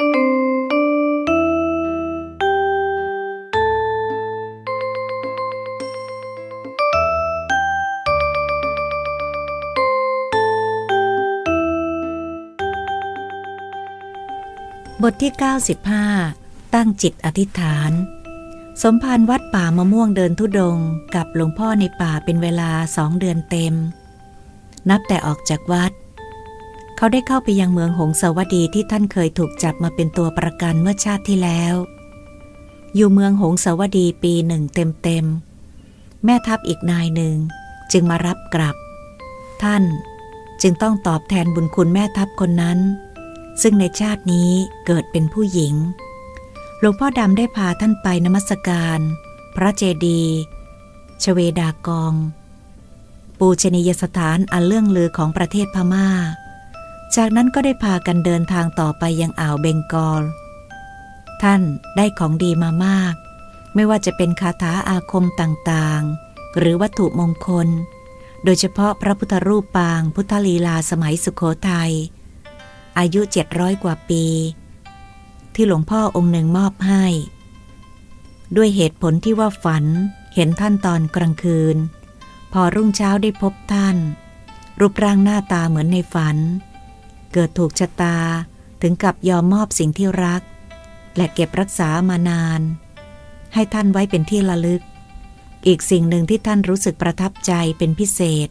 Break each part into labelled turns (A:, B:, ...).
A: บทที่ 95 ตั้งจิตอธิษฐาน สมภารวัดป่ามะม่วงเดินทุดงกับหลวงพ่อในป่าเป็นเวลาสองเดือนเต็ม นับแต่ออกจากวัด เขาได้เข้าไปยังเมืองหงสาวดีที่ท่านเคยถูกจับมาเป็นตัวประกันเมื่อชาติที่แล้ว อยู่เมืองหงสาวดีปีหนึ่งเต็มๆ แม่ทัพอีกนายหนึ่ง จึงมารับกลับ ท่านจึงต้องตอบแทนบุญคุณแม่ทัพคนนั้น ซึ่งในชาตินี้เกิดเป็นผู้หญิง หลวงพ่อดำได้พาท่านไปนมัสการ พระเจดีย์ชเวดากอง ปูชนียสถานอันเลื่องลือของประเทศพมา่า จากนั้นก็ได้พากันเดินทางต่อไปยังอ่าวเบงกอล ท่านได้ของดีมามาก ไม่ว่าจะเป็นคาถาอาคมต่างๆ หรือวัตถุมงคล โดยเฉพาะพระพุทธรูปปางพุทธลีลาสมัยสุขโขทยัย อายุเจ็ดร้อยกว่าปี ที่หลวงพ่อองค์หนึ่งมอบให้ ด้วยเหตุผลที่ว่าฝันเห็นท่านตอนกลางคืน พอรุ่งเช้าได้พบท่าน รูปร่างหน้าตาเหมือนในฝัน เกิดถูกชะตาถึงกับยอมมอบสิ่งที่รัก และเก็บรักษามานาน ให้ท่านไว้เป็นที่ระลึก อีกสิ่งหนึ่งที่ท่านรู้สึกประทับใจเป็นพิเศษ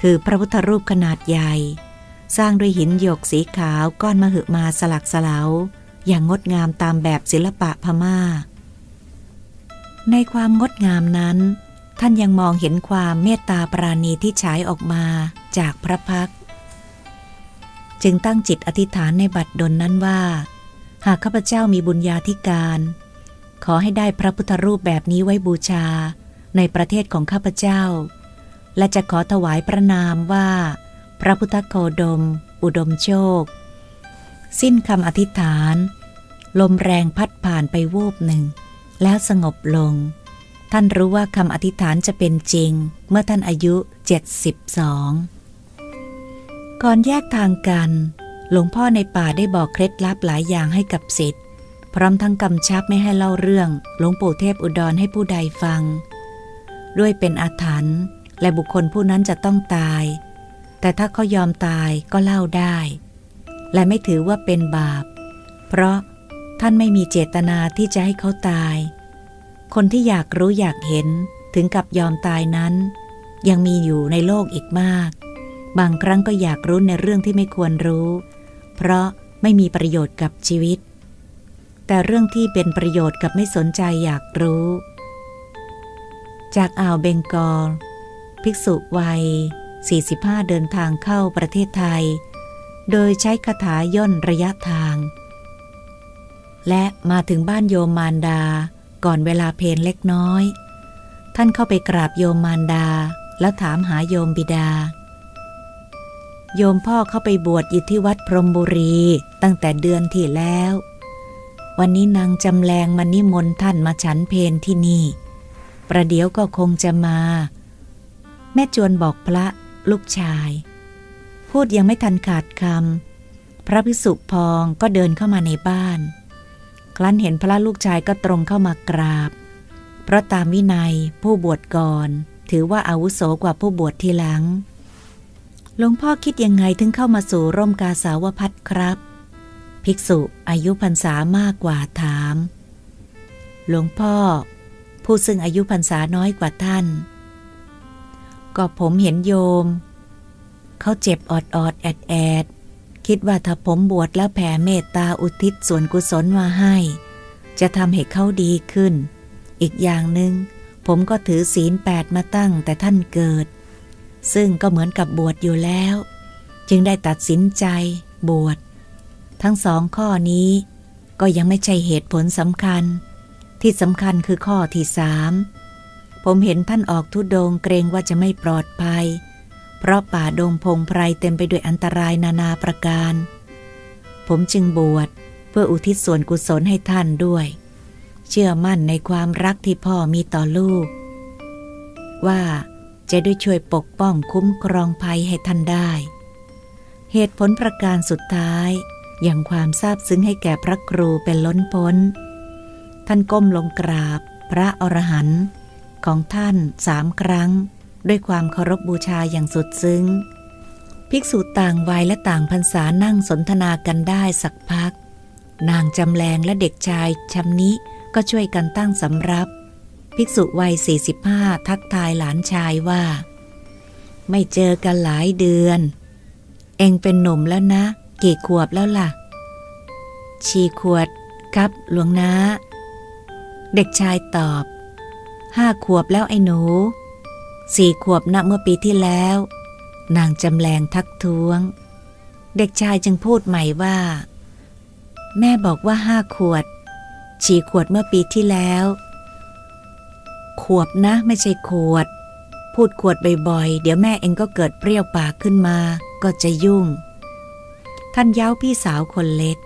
A: คือพระพุทธรูปขนาดใหญ่ สร้างด้วยหินหยกสีขาวก้อนมหึมาสลักสลาวอย่างงดงามตามแบบศิลปะพมา่า ในความงดงามนั้น ท่านยังมองเห็นความเมตตาปราณีที่ฉายออกมาจากพระพักตร์ จึงตั้งจิตอธิษฐานในบัดดนนั้นว่า หากข้าพเจ้ามีบุญญาธิการ ขอให้ได้พระพุทธรูปแบบนี้ไว้บูชาในประเทศของข้าพเจ้า และจะขอถวายพระนามว่า พระพุทธโคดม อุดมโชค สิ้นคำอธิษฐาน ลมแรงพัดผ่านไปวูบหนึ่ง แล้วสงบลง ท่านรู้ว่าคำอธิษฐานจะเป็นจริง เมื่อท่านอายุ 72 ก่อนแยกทางกัน หลวงพ่อในป่าได้บอกเคล็ดลับหลายอย่างให้กับสิทธิ์พร้อมทั้งกำชับไม่ให้เล่าเรื่องหลวงปู่เทพอุดรให้ผู้ใดฟัง ด้วยเป็นอาถรรพ์และบุคคลผู้นั้นจะต้องตาย แต่ถ้าเขายอมตายก็เล่าได้ และไม่ถือว่าเป็นบาป เพราะท่านไม่มีเจตนาที่จะให้เขาตาย คนที่อยากรู้อยากเห็นถึงกับยอมตายนั้น ยังมีอยู่ในโลกอีกมาก บางครั้งก็อยากรู้ในเรื่องที่ไม่ควรรู้ เพราะไม่มีประโยชน์กับชีวิต แต่เรื่องที่เป็นประโยชน์กับไม่สนใจอยากรู้ จากอ่าวเบงกอล ภิกษุวัย 45 เดินทางเข้าประเทศไทย โดยใช้คาถาย่นระยะทาง และมาถึงบ้านโยมมารดาก่อนเวลาเพนเล็กน้อย ท่านเข้าไปกราบโยมมารดา แล้วถามหาโยมบิดา โยมพ่อเข้าไปบวชอยู่ที่วัดพรหมบุรีตั้งแต่เดือนที่แล้ว วันนี้นางจำแรงมานิมนต์ท่านมาฉันเพนที่นี่ ประเดี๋ยวก็คงจะมา แม่จวนบอกพระลูกชาย พูดยังไม่ทันขาดคำพระพิสุพองก็เดินเข้ามาในบ้าน ครั้นเห็นพระลูกชายก็ตรงเข้ามากราบ เพราะตามวินัยผู้บวชก่อน ถือว่าอาวุโสกว่าผู้บวชทีหลัง หลวงพ่อคิดยังไงถึงเข้ามาสู่ร่มกาสาวพัดครับ ภิกษุอายุพรรษามากกว่าถาม หลวงพ่อ ผู้ซึ่งอายุพรรษาน้อยกว่าท่าน ก็ผมเห็นโยม เขาเจ็บออดออดแอดแอดคิดว่าถ้าผมบวชแล้วแผ่เมตตาอุทิศส่วนกุศลมาให้ จะทำให้เขาดีขึ้น อีกอย่างหนึง่งผมก็ถือศีลแปดมาตั้งแต่ท่านเกิด ซึ่งก็เหมือนกับบวชอยู่แล้ว จึงได้ตัดสินใจบวช ทั้งสองข้อนี้ก็ยังไม่ใช่เหตุผลสำคัญ ที่สำคัญคือข้อที่สามผมเห็นท่านออกทุดงเกรงว่าจะไม่ปลอดภัย เพราะป่าดงพงไพรเต็มไปด้วยอันตรายนานาประการ ผมจึงบวชเพื่ออุทิศส่วนกุศลให้ท่านด้วย เชื่อมั่นในความรักที่พ่อมีต่อลูก ว่า จะได้ช่วยปกป้องคุ้มครองภัยให้ท่านได้ เหตุผลประการสุดท้าย อย่างความซาบซึ้งให้แก่พระครูเป็นล้นพ้น ท่านก้มลงกราบ พระอรหันต์ของท่านสามครั้ง ด้วยความเคารพบูชาอย่างสุดซึ้ง ภิกษุต่างวัยและต่างพรรษานั่งสนทนากันได้สักพัก นางจำแรงและเด็กชายชำนิก็ช่วยกันตั้งสำรับ ภิกษุวัย 45 ทักทายหลานชายว่า ไม่เจอกันหลายเดือน เองเป็นหนุ่มแล้วนะ กี่ขวบแล้วล่ะ ชีขวดครับหลวงนาเด็กชายตอบ ห้าขวบแล้วไอ้หนู สี่ขวบนะเมื่อปีที่แล้ว นางจำแรงทักท้วง เด็กชายจึงพูดใหม่ว่า แม่บอกว่าห้าขวดฉีขวดเมื่อปีที่แล้ว ขวบนะไม่ใช่ขวด พูดขวดบ่อยๆ เดี๋ยวแม่เองก็เกิดเปรี้ยวปากขึ้นมา ก็จะยุ่ง ท่านเย้าพี่สาวคนเล็ก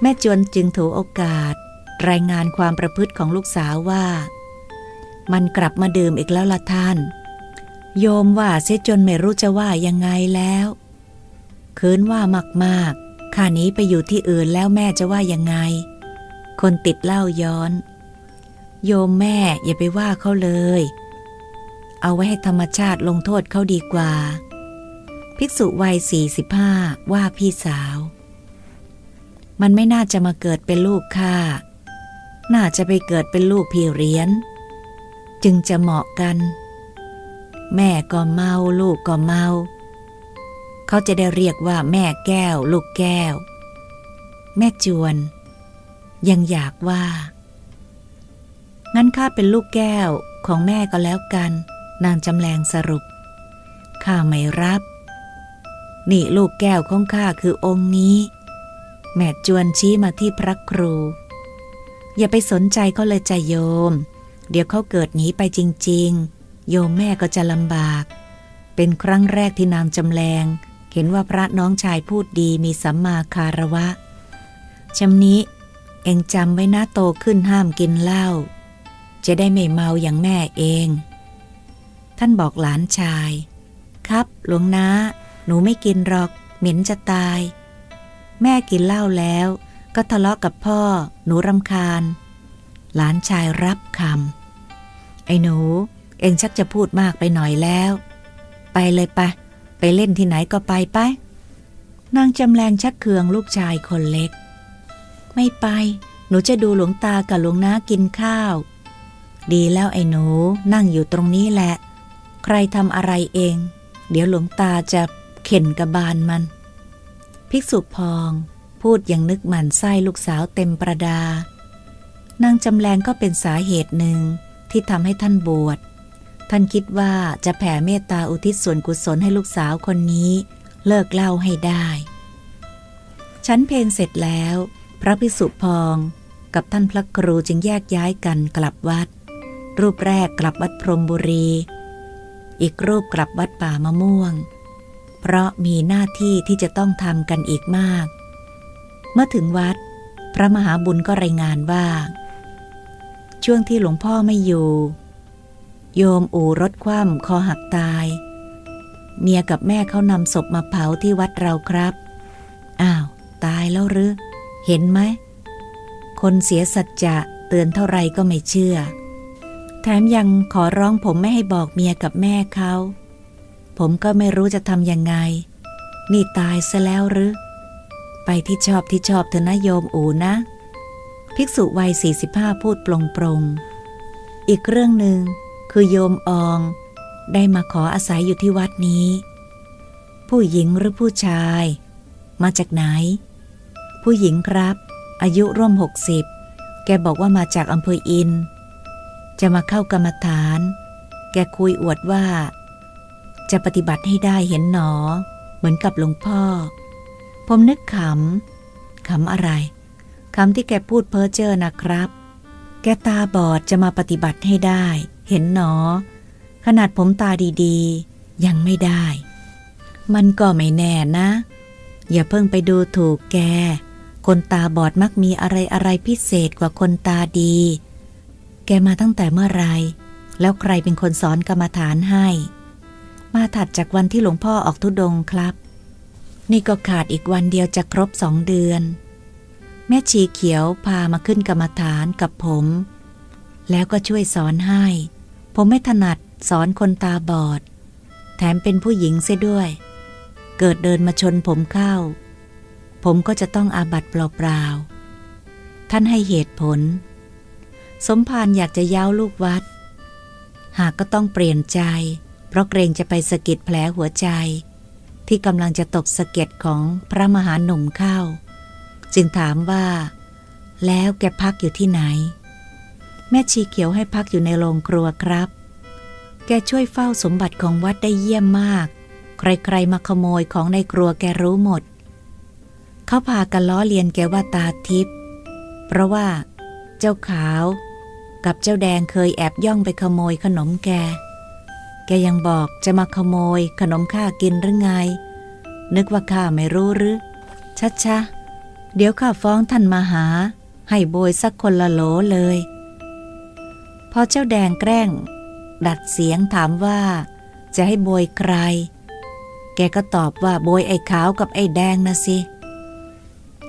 A: แม่จวนจึงถือโอกาส รายงานความประพฤติของลูกสาวว่า มันกลับมาดื่มอีกแล้วละท่าน โยมว่าเสียจนไม่รู้จะว่ายังไงแล้ว คืนว่ามากๆข้านี้ไปอยู่ที่อื่นแล้วแม่จะว่ายังไง คนติดเหล้าย้อน โยมแม่อย่าไปว่าเขาเลย เอาไว้ให้ธรรมชาติลงโทษเขาดีกว่า ภิกษุวัยสี่สิบห้าว่าพี่สาว มันไม่น่าจะมาเกิดเป็นลูกข้า น่าจะไปเกิดเป็นลูกพี่เรียน จึงจะเหมาะกัน แม่ก็เมาลูกก็เมา เขาจะได้เรียกว่าแม่แก้ว ลูกแก้ว แม่จวน ยังอยากว่า งั้นข้าเป็นลูกแก้วของแม่ก็แล้วกัน นางจำแรงสรุป ข้าไม่รับ นี่ลูกแก้วของข้าคือองค์นี้ แม่จวนชี้มาที่พระครู อย่าไปสนใจเขาเลยใจโยม เดี๋ยวเขาเกิดหนีไปจริง ๆ โยมแม่ก็จะลำบาก เป็นครั้งแรกที่นางจำแรงเห็นว่าพระน้องชายพูดดีมีสัมมาคารวะชำนี้เองจำไว้นะโตขึ้นห้ามกินเหล้าจะได้ไม่เมาอย่างแม่เอง ท่านบอกหลานชาย ครับหลวงนาหนูไม่กินหรอก เหม็นจะตาย แม่กินเหล้าแล้ว ก็ทะเลาะกับพ่อ หนูรำคาญ หลานชายรับคำไอ้หนู เองชักจะพูดมากไปหน่อยแล้ว ไปเลยปะ ไปเล่นที่ไหนก็ไปไปนางจำแรงชักเคืองลูกชายคนเล็ก ไม่ไป หนูจะดูหลวงตากับหลวงน้ากินข้าว ดีแล้วไอ้หนูนั่งอยู่ตรงนี้แหละ ใครทำอะไรเอง เดี๋ยวหลวงตาจะเข็นกระบาลมัน ภิกษุพองพูดอย่างนึกหมันไส้ลูกสาวเต็มประดา นางจำแรงก็เป็นสาเหตุหนึ่งที่ทำให้ท่านบวช ท่านคิดว่าจะแผ่เมตตาอุทิศส่วนกุศลให้ลูกสาวคนนี้ เลิกเล่าให้ได้ ชั้นเพนเสร็จแล้ว พระภิกษุพองกับท่านพระครูจึงแยกย้ายกันกลับวัด รูปแรกกลับวัดพรมบุรี อีกรูปกลับวัดป่ามะม่วง เพราะมีหน้าที่ที่จะต้องทำกันอีกมาก เมื่อถึงวัด พระมหาบุญก็รายงานว่า ช่วงที่หลวงพ่อไม่อยู่ โยมอู่รถคว่ำคอหักตาย เมียกับแม่เขานำศพมาเผาที่วัดเราครับ อ้าว ตายแล้วหรือ เห็นไหม คนเสียสัจจะเตือนเท่าไรก็ไม่เชื่อ แถมยังขอร้องผมไม่ให้บอกเมียกับแม่เขา ผมก็ไม่รู้จะทำยังไง นี่ตายซะแล้วหรือ ไปที่ชอบที่ชอบเถอะนะโยมอูนะ ภิกษุวัย 45 พูดปลงปรงอีกเรื่องหนึ่ง คือโยมออง ได้มาขออาศัยอยู่ที่วัดนี้ ผู้หญิงหรือผู้ชาย มาจากไหน ผู้หญิงครับ อายุร่วมหกสิบแกบอกว่ามาจากอำเภออิน จะมาเข้ากรรมฐาน แกคุยอวดว่า จะปฏิบัติให้ได้เห็นหนอ เหมือนกับหลวงพ่อ ผมนึกขำ ขำอะไรคำที่แกพูดเพ้อเจ้อนะครับ แกตาบอดจะมาปฏิบัติให้ได้ เห็นหนอ ขนาดผมตาดีๆ ยังไม่ได้ มันก็ไม่แน่นะ อย่าเพิ่งไปดูถูกแก คนตาบอดมักมีอะไรอะไรพิเศษกว่าคนตาดี แกมาตั้งแต่เมื่อไร แล้วใครเป็นคนสอนกรรมฐานให้ มาถัดจากวันที่หลวงพ่อออกทุดงค์ครับ นี่ก็ขาดอีกวันเดียวจะครบสองเดือนแม่ชีเขียวพามาขึ้นกรรมฐานกับผม แล้วก็ช่วยสอนให้ ผมไม่ถนัดสอนคนตาบอด แถมเป็นผู้หญิงเสียด้วย เกิดเดินมาชนผมเข้า ผมก็จะต้องอาบัตเปล่าๆ ท่านให้เหตุผล สมภารอยากจะย้าวลูกวัด หากก็ต้องเปลี่ยนใจ เพราะเกรงจะไปสะกิดแผลหัวใจ ที่กำลังจะตกสะเก็ดของพระมหาหนุ่มเข้า จึงถามว่า แล้วแกพักอยู่ที่ไหน ม่ชีเขียวให้พักอยู่ในโรงครัวครับ แกช่วยเฝ้าสมบัติของวัดได้เยี่ยมมาก ใครๆมาขโมยของในครัวแกรู้หมด เขาพากันล้อเลียนแกว่าตาทิพย์ เพราะว่า เจ้าขาว กับเจ้าแดงเคยแอบย่องไปขโมยขนมแก แกยังบอกจะมาขโมยขนมข้ากินหรือไง นึกว่าข้าไม่รู้หรือ ชัดชะเดี๋ยวข้าฟ้องท่านมาหา ให้โบยสักคนละโหลเลย พอเจ้าแดงแกล้ง ดัดเสียงถามว่า จะให้โบยใคร แกก็ตอบว่าโบยไอ้ขาวกับไอ้แดงนะสิ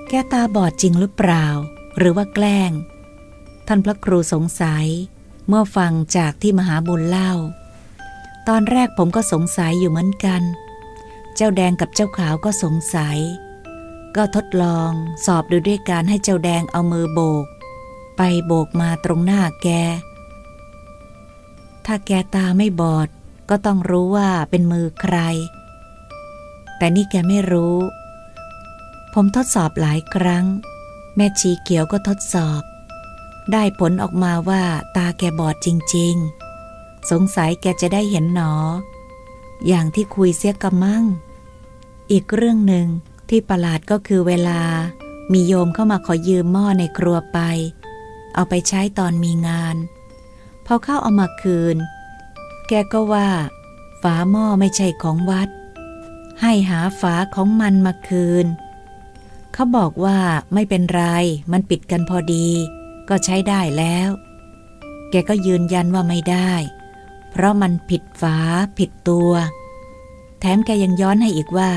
A: แกตาบอดจริงหรือเปล่า หรือว่าแกล้ง ท่านพระครูสงสัย เมื่อฟังจากที่มหาบุญเล่า ตอนแรกผมก็สงสัยอยู่เหมือนกัน เจ้าแดงกับเจ้าขาวก็สงสัย ก็ทดลองสอบดูด้วยการให้เจ้าแดงเอามือโบก ไปโบกมาตรงหน้าแก ถ้าแกตาไม่บอด ก็ต้องรู้ว่าเป็นมือใคร แต่นี่แกไม่รู้ ผมทดสอบหลายครั้ง แม่ชีเขียวก็ทดสอบ ได้ผลออกมาว่าตาแกบอดจริง ๆ สงสัยแกจะได้เห็นหนอ อย่างที่คุยเสียกำมั่ง อีกเรื่องหนึ่งที่ประหลาดก็คือเวลา มีโยมเข้ามาขอยืมหม้อในครัวไป เอาไปใช้ตอนมีงาน พอเข้าเอามาคืน แกก็ว่าฝาหม้อไม่ใช่ของวัด ให้หาฝาของมันมาคืน เขาบอกว่าไม่เป็นไร มันปิดกันพอดี ก็ใช้ได้แล้ว แกก็ยืนยันว่าไม่ได้ เพราะมันผิดฝาผิดตัว แถมแกยังย้อนให้อีกว่า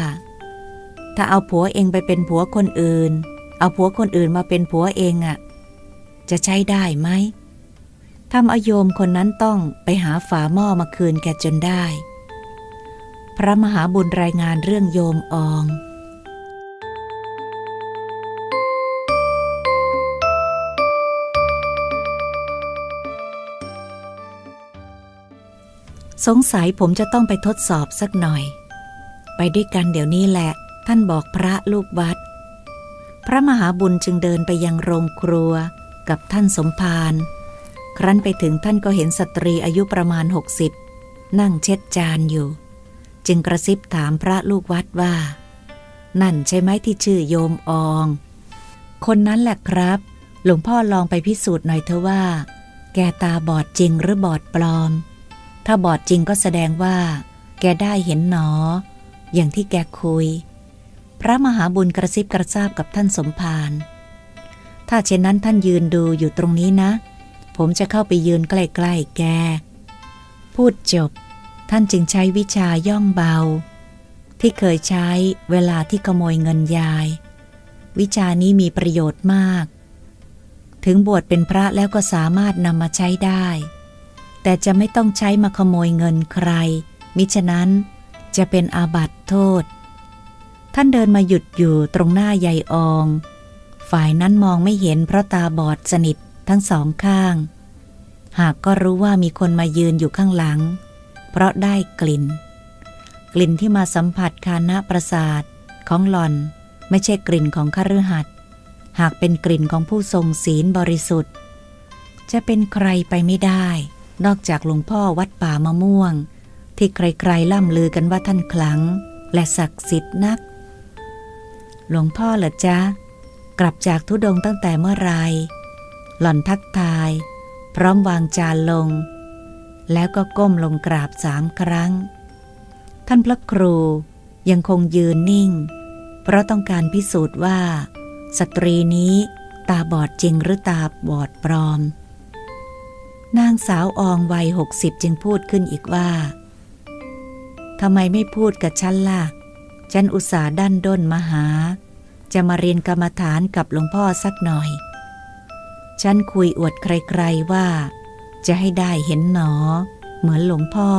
A: ถ้าเอาผัวเองไปเป็นผัวคนอื่น เอาผัวคนอื่นมาเป็นผัวเองอะ่ะ จะใช้ได้ไหม ทำอโยมคนนั้นต้องไปหาฝาหม้อมาคืนแกจนได้ พระมหาบุญรายงานเรื่องโยมออง สงสัยผมจะต้องไปทดสอบสักหน่อย ไปด้วยกันเดี๋ยวนี้แหละ ท่านบอกพระลูกวัด พระมหาบุญจึงเดินไปยังโรงครัวกับท่านสมภาร ครั้นไปถึงท่านก็เห็นสตรีอายุประมาณหกสิบนั่งเช็ดจานอยู่ จึงกระซิบถามพระลูกวัดว่า นั่นใช่ไหมที่ชื่อโยมออง คนนั้นแหละครับ หลวงพ่อลองไปพิสูจน์หน่อยเถอะว่า แกตาบอดจริงหรือบอดปลอม ถ้าบอดจริงก็แสดงว่า แกได้เห็นหนอ อย่างที่แกคุย พระมหาบุญกระซิบกระซาบกับท่านสมภารถ้าเช่นนั้นท่านยืนดูอยู่ตรงนี้นะ ผมจะเข้าไปยืนใกล้ๆแก พูดจบ ท่านจึงใช้วิชาย่องเบา ที่เคยใช้เวลาที่ขโมยเงินยาย วิชานี้มีประโยชน์มาก ถึงบวชเป็นพระแล้วก็สามารถนำมาใช้ได้ แต่จะไม่ต้องใช้มาขโมยเงินใคร มิฉะนั้นจะเป็นอาบัติโทษ ท่านเดินมาหยุดอยู่ตรงหน้ายายออง ฝ่ายนั้นมองไม่เห็นเพราะตาบอดสนิท ทั้งสองข้าง หากก็รู้ว่ามีคนมายืนอยู่ข้างหลัง เพราะได้กลิ่น กลิ่นที่มาสัมผัสคานะประสาทของหล่อนไม่ใช่กลิ่นของคฤหัสถ์หากเป็นกลิ่นของผู้ทรงศีลบริสุทธิ์ จะเป็นใครไปไม่ได้ นอกจากหลวงพ่อวัดป่ามะม่วง ที่ใครๆล่ำลือกันว่าท่านคลัง และศักดิ์สิทธิ์นัก หลวงพ่อเหรอจ๊ะ กลับจากทุดงตั้งแต่เมื่อไร หล่อนทักทาย พร้อมวางจานลง แล้วก็ก้มลงกราบสามครั้ง ท่านพระครูยังคงยืนนิ่ง เพราะต้องการพิสูจน์ว่า สตรีนี้ตาบอดจริงหรือตาบอดปลอม นางสาวอองวัยหกสิบจึงพูดขึ้นอีกว่าทำไมไม่พูดกับฉันล่ะ ฉันอุตส่าห์ดันด้นมาหา จะมาเรียนกรรมฐานกับหลวงพ่อสักหน่อย ฉันคุยอวดใครๆว่า จะให้ได้เห็นหนอ เหมือนหลวงพ่อ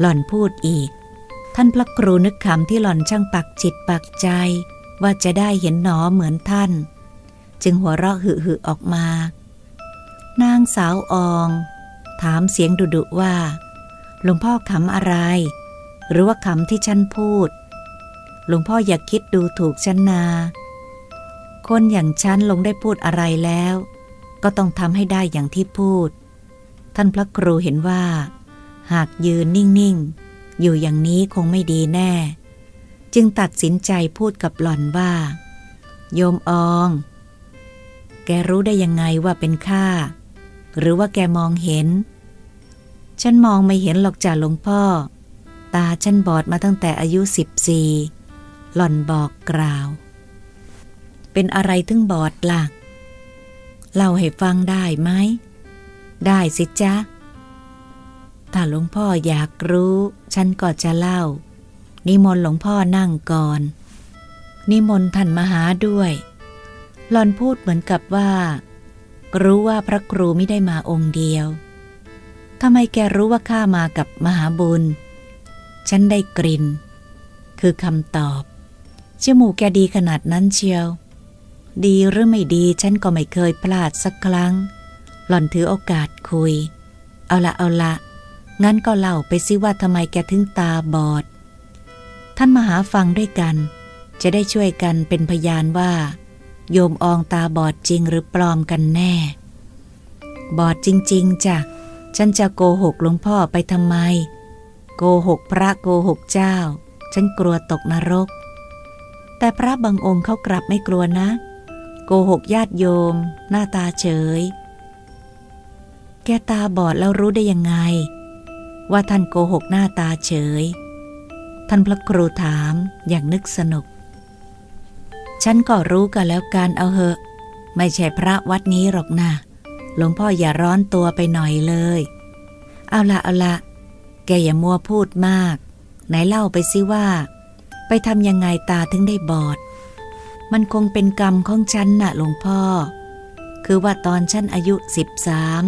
A: หล่อนพูดอีก ท่านพระครูนึกคำที่หล่อนช่างปักจิตปักใจ ว่าจะได้เห็นหนอเหมือนท่าน จึงหัวเราะหึหึออกมา นางสาวออง ถามเสียงดุดุว่า หลวงพ่อขำอะไร หรือว่าขำที่ฉันพูด หลวงพ่ออย่าคิดดูถูกฉันนา คนอย่างฉันลงได้พูดอะไรแล้ว ก็ต้องทำให้ได้อย่างที่พูด ท่านพระครูเห็นว่า หากยืนนิ่ง ๆ อยู่อย่างนี้คงไม่ดีแน่ จึงตัดสินใจพูดกับหล่อนว่า โยมออง แกรู้ได้ยังไงว่าเป็นข้าหรือว่าแกมองเห็น ฉันมองไม่เห็นหรอกจ่าหลวงพ่อ ตาฉันบอดมาตั้งแต่อายุสิบสี่หล่อนบอกกล่าว เป็นอะไรถึงบอดล่ะ เล่าให้ฟังได้ไหม ได้สิจ๊ะ ถ้าหลวงพ่ออยากรู้ ฉันก็จะเล่า นิมนต์หลวงพ่อนั่งก่อน นิมนต์ท่านมาหาด้วยหลอนพูดเหมือนกับว่า รู้ว่าพระครูไม่ได้มาองค์เดียวทำไมแกรู้ว่าข้ามากับมหาบุญ ฉันได้กลิ่น คือคำตอบจมูกแกดีขนาดนั้นเชียว ดีหรือไม่ดีฉันก็ไม่เคยพลาดสักครั้ง หล่อนถือโอกาสคุย เอาละเอาละงั้นก็เล่าไปซิว่าทำไมแกถึงตาบอด ท่านมาหาฟังด้วยกัน จะได้ช่วยกันเป็นพยานว่า โยมอองตาบอดจริงหรือปลอมกันแน่ บอดจริงๆจ้ะฉันจะโกหกหลวงพ่อไปทำไม โกหกพระโกหกเจ้า ฉันกลัวตกนรก แต่พระบางองค์เขากลับไม่กลัวนะ โกหกญาติโยม หน้าตาเฉย แกตาบอดแล้วรู้ได้ยังไง ว่าท่านโกหกหน้าตาเฉย ท่านพระครูถามอย่างนึกสนุก ฉันก็รู้กันแล้วกันเอาเหอะ ไม่ใช่พระวัดนี้หรอกนะ หลวงพ่ออย่าร้อนตัวไปหน่อยเลย เอาละเอาละ แกอย่ามัวพูดมาก ไหนเล่าไปซิว่า ไปทำยังไงตาถึงได้บอด มันคงเป็นกรรมของฉันน่ะหลวงพ่อ คือว่าตอนฉันอายุสิบสาม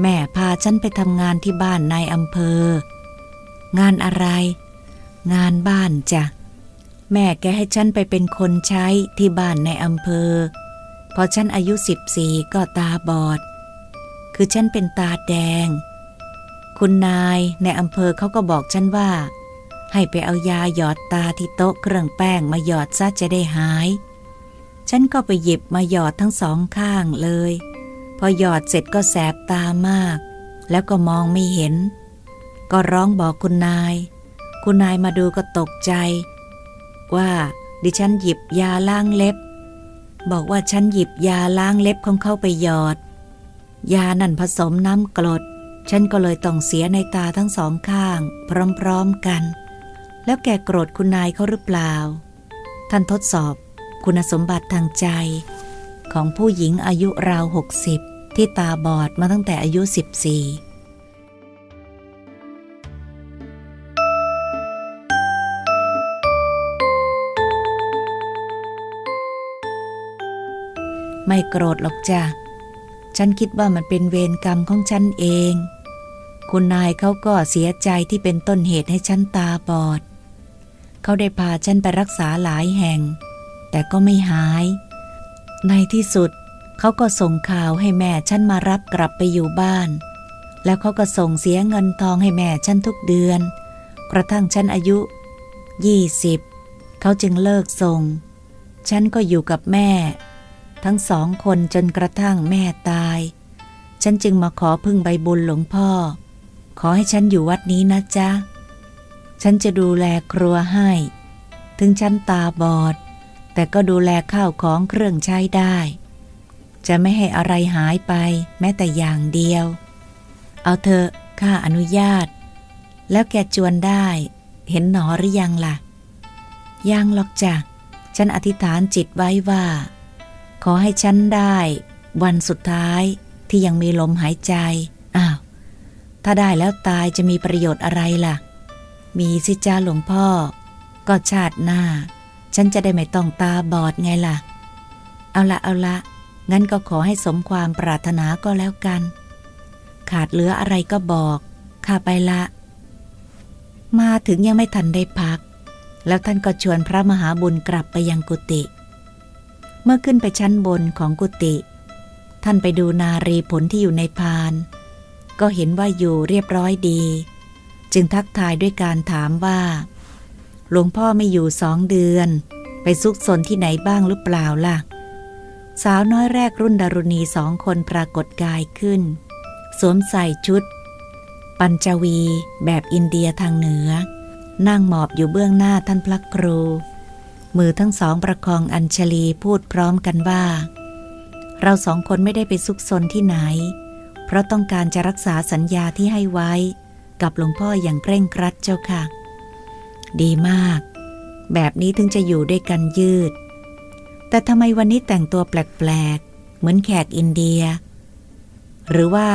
A: แม่พาฉันไปทำงานที่บ้านนายอำเภอ งานอะไร งานบ้านจ้ะ แม่แกให้ฉันไปเป็นคนใช้ที่บ้านในอำเภอ พอฉันอายุสิบสี่ก็ตาบอด คือฉันเป็นตาแดง คุณนายในอำเภอเขาก็บอกฉันว่า ให้ไปเอายาหยอดตาที่โต๊ะเครื่องแป้งมาหยอดซะจะได้หาย ฉันก็ไปหยิบมาหยอดทั้งสองข้างเลย พอหยอดเสร็จก็แสบตามาก แล้วก็มองไม่เห็น ก็ร้องบอกคุณนาย คุณนายมาดูก็ตกใจ ว่าดิฉันหยิบยาล้างเล็บ บอกว่าฉันหยิบยาล้างเล็บของเขาไปหยอด ยานั่นผสมน้ำกรด ฉันก็เลยต้องเสียในตาทั้งสองข้าง พร้อมๆกัน แล้วแกโกรธคุณนายเขาหรือเปล่า ท่านทดสอบคุณสมบัติทางใจ ของผู้หญิงอายุราวหกสิบที่ตาบอดมาตั้งแต่อายุสิบสี่ไม่โกรธหรอกจ้ะ ฉันคิดว่ามันเป็นเวรกรรมของฉันเอง คุณนายเขาก็เสียใจที่เป็นต้นเหตุให้ฉันตาบอด เขาได้พาฉันไปรักษาหลายแห่ง แต่ก็ไม่หาย ในที่สุดเขาก็ส่งข่าวให้แม่ฉันมารับกลับไปอยู่บ้าน แล้วเขาก็ส่งเสียเงินทองให้แม่ฉันทุกเดือน กระทั่งฉันอายุยี่สิบเขาจึงเลิกส่ง ฉันก็อยู่กับแม่ ทั้งสองคนจนกระทั่งแม่ตาย ฉันจึงมาขอพึ่งใบบุญหลวงพ่อ ขอให้ฉันอยู่วัดนี้นะจ๊ะ ฉันจะดูแลครัวให้ ถึงฉันตาบอด แต่ก็ดูแลข้าวของเครื่องใช้ได้ จะไม่ให้อะไรหายไปแม้แต่อย่างเดียว เอาเถอะข้าอนุญาต แล้วแกจวนได้ เห็นหนอหรือยังล่ะ ยังหรอกจ้ะ ฉันอธิษฐานจิตไว้ว่า ขอให้ฉันได้ วันสุดท้ายที่ที่ยังมีลมหายใจ อ้าว ถ้าได้แล้วตายจะมีประโยชน์อะไรล่ะ มีสิจ้าหลวงพ่อ ก็ชาติหน้า ฉันจะได้ไม่ต้องตาบอดไงล่ะ เอาละเอาละ งั้นก็ขอให้สมความปรารถนาก็แล้วกัน ขาดเหลืออะไรก็บอกข้าไปละ มาถึงยังไม่ทันได้พัก แล้วท่านก็ชวนพระมหาบุญกลับไปยังกุฏิ เมื่อขึ้นไปชั้นบนของกุฏิท่านไปดูนารีผลที่อยู่ในพาน ก็เห็นว่าอยู่เรียบร้อยดี จึงทักทายด้วยการถามว่า หลวงพ่อไม่อยู่สองเดือน ไปซุกซนที่ไหนบ้างหรือเปล่าล่ะ สาวน้อยแรกรุ่นดารุณีสองคนปรากฏกายขึ้น สวมใส่ชุด ปัญจวีแบบอินเดียทางเหนือ นั่งหมอบอยู่เบื้องหน้าท่านพระครู มือทั้งสองประคองอัญชลีพูดพร้อมกันว่า เราสองคนไม่ได้ไปซุกซนที่ไหน เพราะต้องการจะรักษาสัญญาที่ให้ไว้ กับหลวงพ่ออย่างเคร่งครัดเจ้าค่ะ ดีมาก แบบนี้ถึงจะอยู่ด้วยกันยืด แต่ทำไมวันนี้แต่งตัวแปลกๆ เหมือนแขกอินเดีย หรือว่า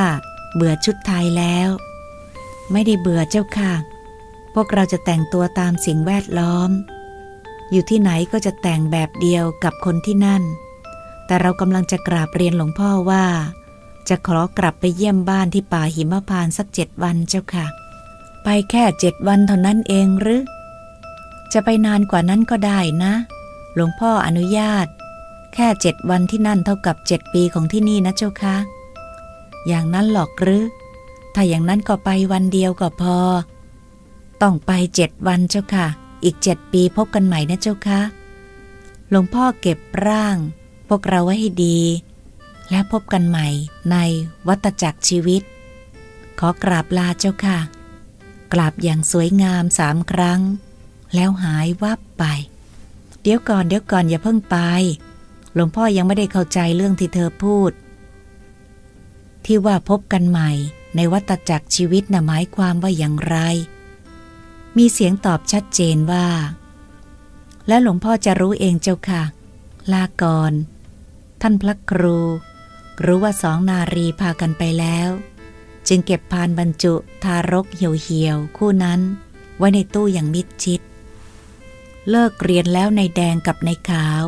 A: เบื่อชุดไทยแล้ว ไม่ได้เบื่อเจ้าค่ะ พวกเราจะแต่งตัวตามสิ่งแวดล้อม อยู่ที่ไหนก็จะแต่งแบบเดียวกับคนที่นั่น แต่เรากำลังจะกราบเรียนหลวงพ่อว่า จะขอกลับไปเยี่ยมบ้านที่ป่าหิมพานสักเจ็ดวันเจ้าค่ะ ไปแค่เจ็ดวันเท่านั้นเองหรือ จะไปนานกว่านั้นก็ได้นะ หลวงพ่ออนุญาต แค่เจ็ดวันที่นั่นเท่ากับเจ็ดปีของที่นี่นะเจ้าค่ะ อย่างนั้นหรอกหรือ ถ้าอย่างนั้นก็ไปวันเดียวก็พอ ต้องไปเจ็ดวันเจ้าค่ะ อีกเจ็ดปีพบกันใหม่นะเจ้าค่ะ หลวงพ่อเก็บร่าง พวกเราไว้ให้ดี และพบกันใหม่ในวัตจักรชีวิต ขอกราบลาเจ้าค่ะ กราบอย่างสวยงามสามครั้ง แล้วหายวับไป เดี๋ยวก่อนเดี๋ยวก่อนอย่าเพิ่งไป หลวงพ่อยังไม่ได้เข้าใจเรื่องที่เธอพูด ที่ว่าพบกันใหม่ในวัตจักรชีวิตน่ะหมายความว่าอย่างไร มีเสียงตอบชัดเจนว่า และหลวงพ่อจะรู้เองเจ้าค่ะ ลาก่อน ท่านพระครู รู้ว่าสองนารีพากันไปแล้ว จึงเก็บพานบรรจุทารกเหี่ยวๆคู่นั้นไว้ในตู้อย่างมิดชิด เลิกเรียนแล้วในแดงกับในขาว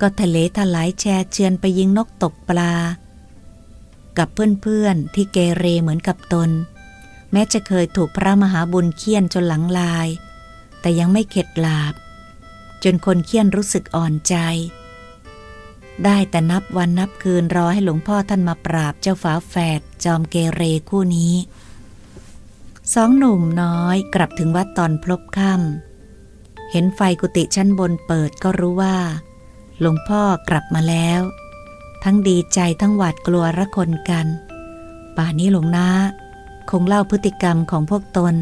A: ก็ทะเลถลายแชร์เชือนไปยิงนกตกปลา กับเพื่อนๆที่เกเรเหมือนกับตน แม้จะเคยถูกพระมหาบุญเคี่ยนจนหลังลาย แต่ยังไม่เข็ดหลาบ จนคนเคี่ยนรู้สึกอ่อนใจ ได้แต่นับวันนับคืนรอให้หลวงพ่อท่านมาปราบเจ้าฝาแฝดจอมเกเรคู่นี้ สองหนุ่มน้อยกลับถึงวัดตอนพลบค่ำเห็นไฟกุฏิชั้นบนเปิดก็รู้ว่า หลวงพ่อกลับมาแล้ว ทั้งดีใจทั้งหวาดกลัวระคนกัน ป่านี้หลวงนาคงเล่าพฤติกรรมของพวกตน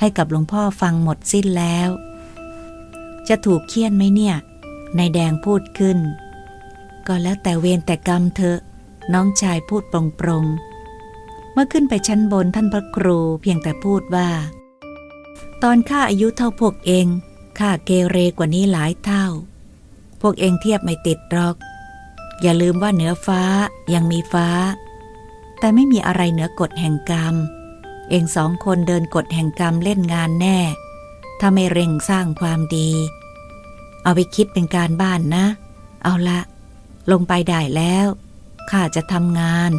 A: ให้กับหลวงพ่อฟังหมดสิ้นแล้ว จะถูกเคี่ยนไหมเนี่ยนายแดงพูดขึ้น ก็แล้วแต่เวรแต่กรรมเถอะ น้องชายพูดปรงปรงๆเมื่อขึ้นไปชั้นบนท่านพระครูเพียงแต่พูดว่า ตอนข้าอายุเท่าพวกเองข้าเกเรกว่านี้หลายเท่า พวกเองเทียบไม่ติดหรอก อย่าลืมว่าเหนือฟ้ายังมีฟ้า แต่ไม่มีอะไรเหนือกฎแห่งกรรม เองสองคนเดินกฎแห่งกรรมเล่นงานแน่ ถ้าไม่เร่งสร้างความดี เอาไปคิดเป็นการบ้านนะ เอาละ ลงไปได้แล้ว ข้าจะทำงาน